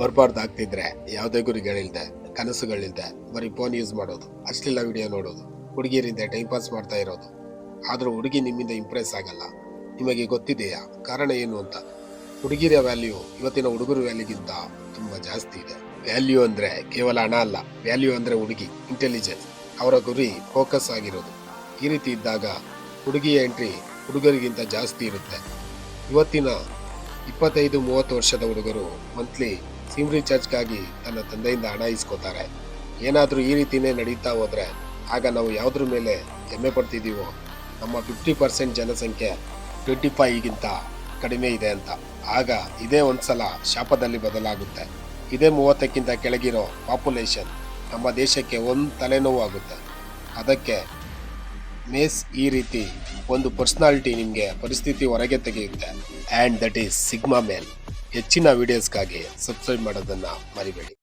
ಬರ್ಬಾರ್ದಾಗ್ತಿದ್ರೆ ಯಾವುದೇ ಗುರಿಗಳಿಲ್ದೆ, ಕನಸುಗಳಿಲ್ದೆ ಬರೀ phone use ಮಾಡೋದು, ಅಶ್ಲೀಲ ವಿಡಿಯೋ ನೋಡೋದು, ಹುಡುಗಿಯರಿಂದ ಟೈಮ್ ಪಾಸ್ ಮಾಡ್ತಾ ಇರೋದು. ಆದರೂ ಹುಡುಗಿ ನಿಮ್ಮಿಂದ ಇಂಪ್ರೆಸ್ ಆಗಲ್ಲ. ನಿಮಗೆ ಗೊತ್ತಿದೆಯಾ? ಕಾರಣ ಏನು ಅಂತ? ಹುಡುಗಿರ ವ್ಯಾಲ್ಯೂ ಇವತ್ತಿನ ಹುಡುಗರ ವ್ಯಾಲ್ಯೂಗಿಂತ ತುಂಬಾ ಜಾಸ್ತಿ ಇದೆ. ವ್ಯಾಲ್ಯೂ ಅಂದ್ರೆ ಕೇವಲ ಹಣ ಅಲ್ಲ ವ್ಯಾಲ್ಯೂ ಅಂದ್ರೆ ಹುಡುಗಿ ಇಂಟೆಲಿಜೆನ್ಸ್ ಅವರ ಗುರಿ ಫೋಕಸ್ ಆಗಿರೋದು. ಈ ರೀತಿ ಇದ್ದಾಗ ಹುಡುಗಿಯ ಎಂಟ್ರಿ ಹುಡುಗರಿಗಿಂತ ಜಾಸ್ತಿ ಇರುತ್ತೆ. ಇವತ್ತಿನ ಇಪ್ಪತ್ತೈದು, ಮೂವತ್ತು ವರ್ಷದ ಹುಡುಗರು ಮಂತ್ಲಿ ಸಿಮ್ ರಿಚಾರ್ಜ್ಗಾಗಿ ತನ್ನ ತಂದೆಯಿಂದ ಹಣ ಇಸ್ಕೋತಾರೆ. ಏನಾದರೂ ಈ ರೀತಿಯೇ ನಡೀತಾ ಹೋದರೆ ಆಗ ನಾವು ಯಾವುದ್ರ ಮೇಲೆ ಹೆಮ್ಮೆ ಪಡ್ತಿದ್ದೀವೋ ನಮ್ಮ ಫಿಫ್ಟಿ ಪರ್ಸೆಂಟ್ ಜನಸಂಖ್ಯೆ ಟ್ವೆಂಟಿ ಫೈವ್ಗಿಂತ ಕಡಿಮೆ ಇದೆ ಅಂತ. ಆಗ ಇದೇ ಒಂದ್ಸಲ ಶಾಪದಲ್ಲಿ ಬದಲಾಗುತ್ತೆ. ಇದೇ ಮೂವತ್ತಕ್ಕಿಂತ ಕೆಳಗಿರೋ ಪಾಪ್ಯುಲೇಷನ್ ನಮ್ಮ ದೇಶಕ್ಕೆ ಒಂದು ತಲೆನೋವು ಆಗುತ್ತೆ. ಅದಕ್ಕೆ ಮೇಸ್ ಈ ರೀತಿ ಒಂದು ಪರ್ಸ್ನಾಲಿಟಿ ನಿಮಗೆ ಪರಿಸ್ಥಿತಿ ಹೊರಗೆ ತೆಗೆಯುತ್ತೆ. And that is sigma male ಹೆಚ್ಚಿನ ವಿಡಿಯೋಸ್ಗಾಗಿ ಸಬ್ಸ್ಕ್ರೈಬ್ ಮಾಡೋದನ್ನು ಮರಿಬೇಡಿ.